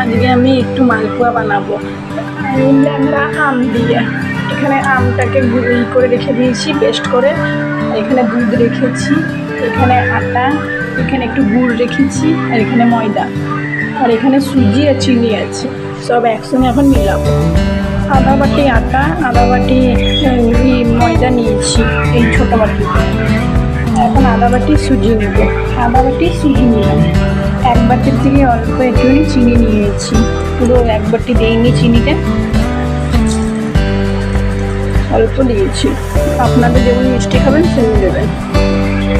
আজকে আমি একটু মালপোয়া বানাবো। ল্যাংড়া আম দিয়ে এখানে আমটাকে গুঁড়ো করে রেখে দিয়েছি পেস্ট করে। এখানে দুধ রেখেছি, এখানে আটা, এখানে একটু গুড় রেখেছি, আর এখানে ময়দা। আর এখানে সুজি আর চিনি আছে, সব একসঙ্গে এখন মিলাবো। আধা বাটি আটা, আধা বাটি ময়দা নিয়েছি, এই ছোটো বাটিতে। এখন আদা বাটি সুজি নেব। আদা বাটি সুজি নিলাম। এক বাটির থেকে অল্প একটুখানি চিনি নিয়েছি। পুরো এক বাটি দিইনি চিনিটা অল্প দিয়েছি। আপনাদের যেমন মিষ্টি খাবেন, সেমন দেবেন।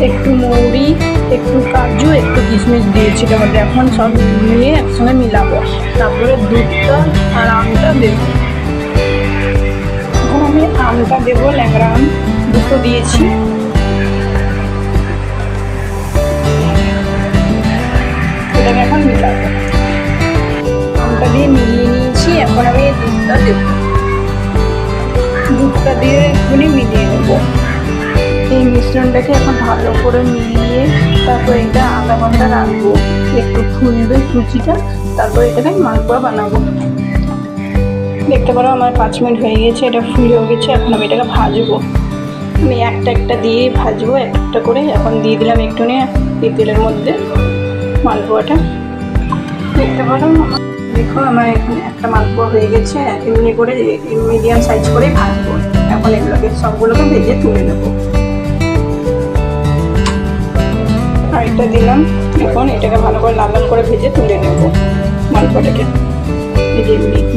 একটু মৌরি, একটু কাজু, একটু কিশমিশ দিয়েছি এটার এখন সব নিয়ে একসঙ্গে মিলাবো। তারপরে দুধটা আর আমটা দেবো। এখন আমি আমটা দেবো, ল্যাংড়া আম দুটো দিয়েছি। দিয়ে মিলিয়ে নিয়েছি এখন আমি দুধটা দেবো দুধটা দিয়ে এক্ষুনি মিলিয়ে নেব। এই মিশ্রণটাকে এখন ভালো করে মিলিয়ে তারপর এটা আধা ঘণ্টা রাখব। একটু ফুলবে সুজিটা তারপর এটাকে মালপোয়া বানাবো। দেখতে পারো আমার পাঁচ মিনিট হয়ে গেছে, এটা ফুলেও গেছে এখন আমি এটাকে ভাজবো। আমি একটা একটা দিয়ে ভাজবো, একটা করে। এখন দিয়ে দিলাম একটু নিয়ে এই তেলের মধ্যে মালপোয়াটা। দেখতে পারো? দেখো, আমার এখানে একটা মালপোয়া হয়ে গেছে এমনি করে মিডিয়াম সাইজ করে ভাজবো। এখন এগুলোকে সবগুলোকে ভেজে তুলে নেব। আরেকটা দিলাম। এখন এটাকে ভালো করে লাল লাল করে ভেজে তুলে নেব মালপোয়াটাকে।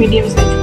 Medium size